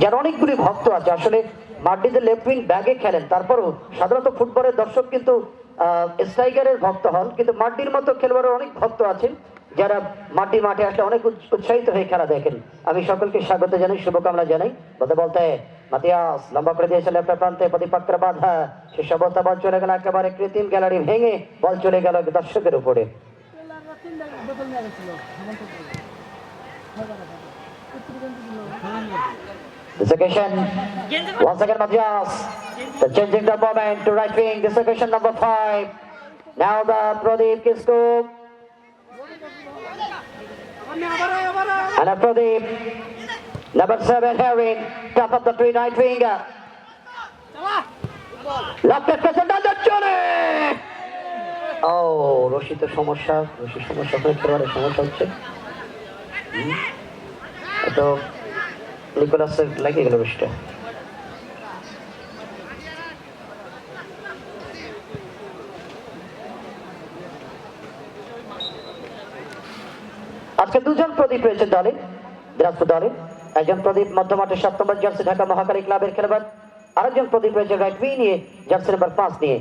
যার অনেকগুলি ভক্ত আছে, আসলে মার্টিতে লেফট উইং ব্যাগে খেলেন। তারপরও সাধারণত ফুটবলের দর্শক কিন্তু স্ট্রাইকারের ভক্ত হন। কিন্তু মার্টির মতো খেলোয়াড়ের অনেক ভক্ত আছেন, যারা মাটি মাঠে আসলে অনেক উৎসাহিত হয়ে খেলা দেখেন। আমি সকলকে স্বাগত জানাই, শুভকামনা জানাই। বলতে বলতে, মাতিয়াস, লম্বা করে দিয়েছে লেফট প্রান্তে প্রতিপক্ষের বাধা। শেষ অবস্থা, বল চলে গেল, একেবারে কৃত্রিম গ্যালারি ভেঙে বল চলে গেল দর্শকের উপরে। This occasion, once again Matias, the changing the moment to right wing, this occasion number five. Now the Pradeep Kisko. And a Pradeep, number seven Herring, top of the three right winger. Left present on the journey. ও রশি তো সমস্যা রশি সমস্যা করে খেলোয়াড়ের সমস্যা হচ্ছে। তো নিকোলাসের লাগিয়ে গেল রশিটা আজকে দুজন প্রদীপ রয়েছে দলে। দিনাজপুর দলে একজন প্রদীপ মধ্যমাঠের সাত নম্বর জার্সি ঢাকা মহাকালী ক্লাবের খেলোয়াড়, আরেকজন প্রদীপ রয়েছে রাইট উইং নিয়ে জার্সি নাম্বার পাঁচ নিয়ে।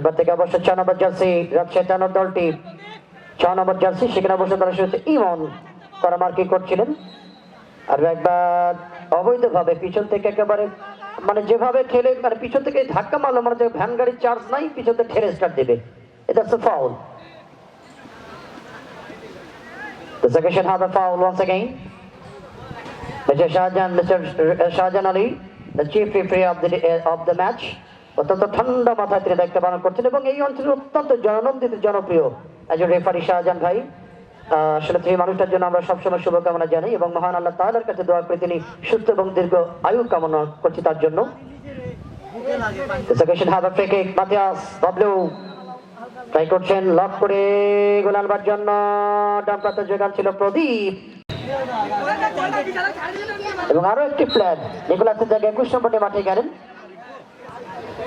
সেবার থেকে অবশ্য ছ নম্বর জার্সি রাজশাহী টানোর দলটি ছ নম্বর জার্সি সেখানে অবশ্য তারা শুরুতে ইমন করা মার্কিং করছিলেন আর একবার অবৈধভাবে পিছন থেকে একেবারে মানে যেভাবে ঠেলে মানে পিছন থেকে ধাক্কা মারলো মানে ভ্যান গাড়ির চার্জ নাই পিছন থেকে ঠেলে স্টার্ট দেবে এটা হচ্ছে foul The second have a foul once again. Mr. Shahjan, Mr. Shahjan Ali, the chief referee of the uh, of. অত্যন্ত ঠান্ডা মাথায় তিনি দায়িত্ব পালন করছেন এবং এই অঞ্চলে অত্যন্ত জননন্দিত, জনপ্রিয় একজন রেফারি শাহজাহান ভাই। আসলে মানুষটার জন্য আমরা সবসময় শুভকামনা জানাই এবং মহান আল্লাহ তাআলার কাছে দোয়া করে তিনি সুস্থ এবং দীর্ঘ আয়ু কামনা করছি তার জন্য। করছেন করে আনবার জন্য। ছিল প্রদীপ। এবং আরও একটি প্ল্যান একুশ নম্বরে মাঠে গেলেন।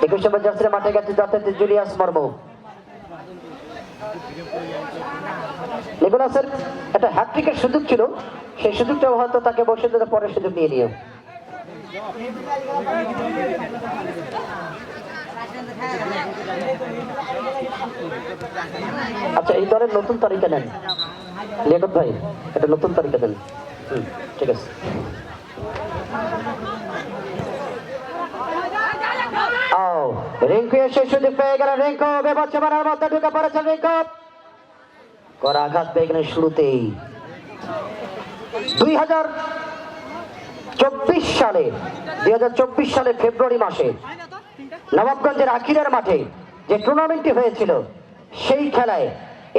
একুশ নম্বর জার্সির মাঠে গেছে যথার্থ জুলিয়াস মর্ম। নিকোলাসের একটা হ্যাট্রিকের সুযোগ ছিল, সেই সুযোগটা হয়তো তাকে বসে দিতে পরের সুযোগ নিয়ে নিও আচ্ছা এই দলের নতুন তালিকা নেন। লিয়াকত ভাই, এটা নতুন তালিকা দেন। ঠিক আছে। ও রিঙ্কু এসে সুযোগ পেয়ে গেল রিঙ্কু, বেবাচ্চা মারার মধ্যে ঢুকে পড়েছে রিঙ্কু। করা আঘাত পেয়ে গেলেন শুরুতেই। দুই হাজার চব্বিশ সালে, দুই হাজার চব্বিশ সালে ফেব্রুয়ারি মাসে, নবাবগঞ্জের আখিরের মাঠে যে টুর্নামেন্টটি হয়েছিল, সেই খেলায়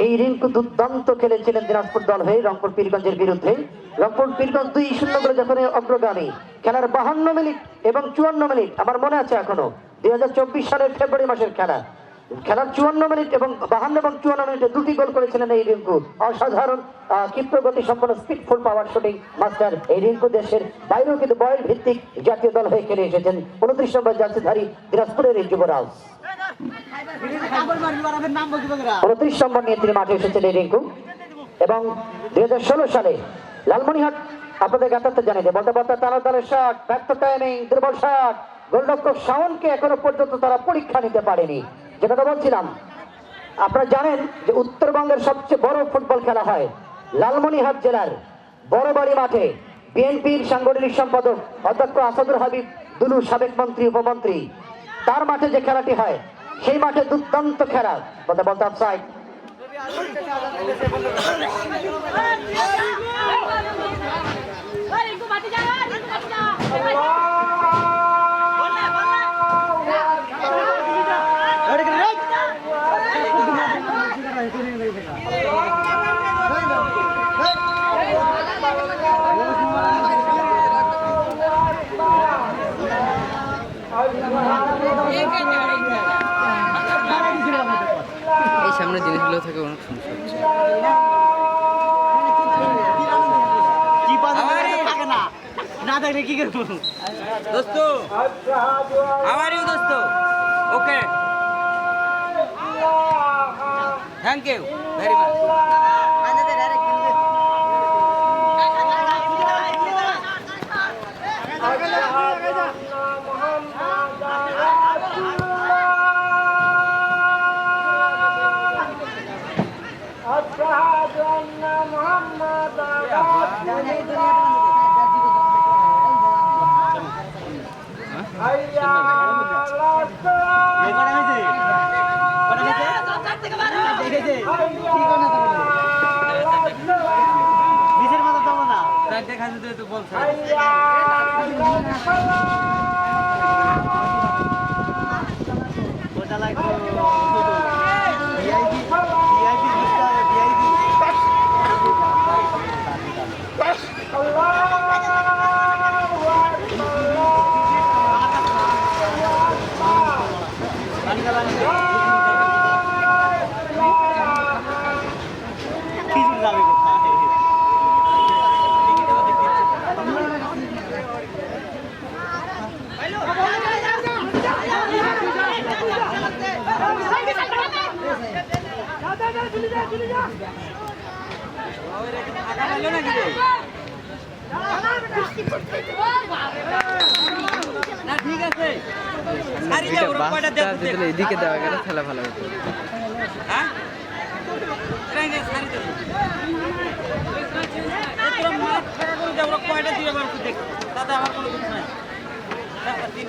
এই রিঙ্কু দুর্দান্ত খেলেছিলেন দিনাজপুর দল হয়ে রংপুর পীরগঞ্জের বিরুদ্ধে। রংপুর পীরগঞ্জ দুই শূন্য করে যখন অগ্রগামী, খেলার বাহান্ন মিনিট এবং চুয়ান্ন মিনিট, আমার মনে আছে এখনও দুই সালের ফেব্রুয়ারি মাসের খেলা। খেলার চুয়ান্ন মিনিট এবং বাহান্ন এবং চুয়ান্ন মিনিটে দুটি গোল করেছিলেন এই রিঙ্কু। অসাধারণ আহ, ক্ষিপ্র গতি সম্পন্ন স্পিডফুল পাওয়ার শুটিং মাস্টার এই রিঙ্কু দেশের বাইরেও কিন্তু বয়স ভিত্তিক জাতীয় দল হয়ে খেলে এসেছেন। উনত্রিশ নম্বর জার্সিধারী দিনাজপুরের এই যুবরাজ। উনত্রিশ নম্বর নিয়ে তিনি মাঠে এসেছেন এই রিঙ্কু। এবং দুই হাজার ষোলো সালে লালমনিহাট আপনাদের জ্ঞাতার্থ জানিয়ে বলতে বলতে তারা দলের শট ব্যর্থ টাইমিং দুর্বল শট গোলরক্ষক শাওনকে এখনও পর্যন্ত তারা পরীক্ষা নিতে পারেনি যেটা তো বলছিলাম আপনারা জানেন যে উত্তরবঙ্গের সবচেয়ে বড় ফুটবল খেলা হয় লালমনিহাট জেলার বড়বাড়ি মাঠে বিএনপির সাংগঠনিক সম্পাদক অধ্যক্ষ আসাদুর হাবিব দুলু সাবেক মন্ত্রী উপমন্ত্রী তার মাঠে যে খেলাটি হয় সেই মাঠে দুর্দান্ত খেলা বলতে বলতে রিঙ্কু মাটি এই সামনে জিনিসগুলো থেকে অনেক সমস্যা হচ্ছে। না থাকলে কি করব? দোস্ত আমার দোস্ত। Okay. Thank you very much নিজের মাথা দেবো না দেখা যেতে বলছে ওটা লাগবে ভিআইপি ভিআইপি বুঝতে হবে ভিআইপি কিছু যাবে কোথায় না ঠিক আছে সারি যাব কয়টা বাসটা দেখো যদি এদিকে দেওয়া গেলে তাহলে ভালো হতো হ্যাঁ দিবে আমার একটু দেখ তাতে আমার কোনো দুঃখ নাই একটা তিন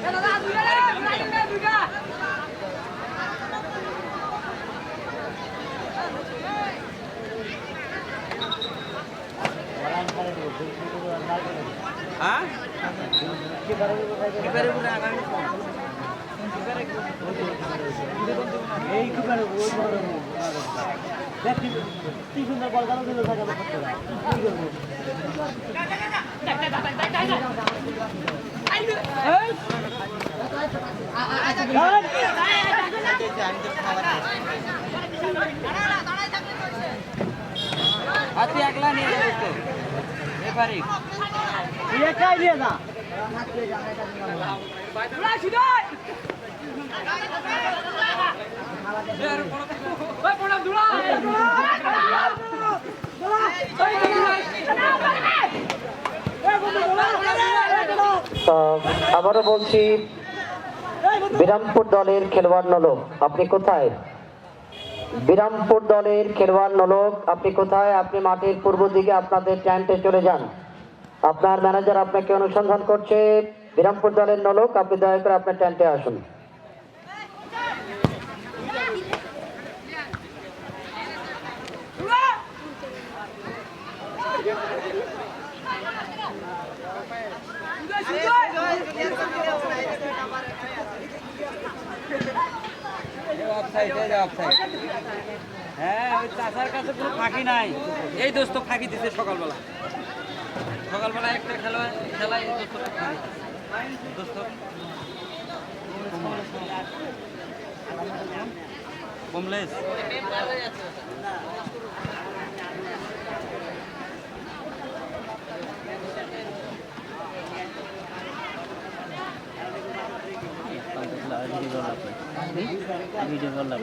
হ্যাঁ? এই কি সুন্দর বল গালো দিল থাকে কি করব? হাতি একলা নিয়ে যাবে আবারও বলছি বিরামপুর দলের খেলোয়াড় নলক আপনি কোথায়? বিরামপুর দলের খেলোয়াড় নলক আপনি কোথায় আপনি মাঠের পূর্ব দিকে আপনাদের ট্যান্টে চলে যান আপনার ম্যানেজার আপনাকে অনুসন্ধান করছে বিরামপুর দলের নলক আপনি দয়া করে আপনার ট্যান্টে আসুন অফসাইড অফসাইড হ্যাঁ ওই চাষার কাছে কোনো ফাঁকি নাই। এই দোস্ত ফাঁকি দিছে সকালবেলা। সকালবেলা একটা খেলা, খেলায় এই দোস্তটা ফাঁকি দোস্ত কমলেশ ভিডিও করলাম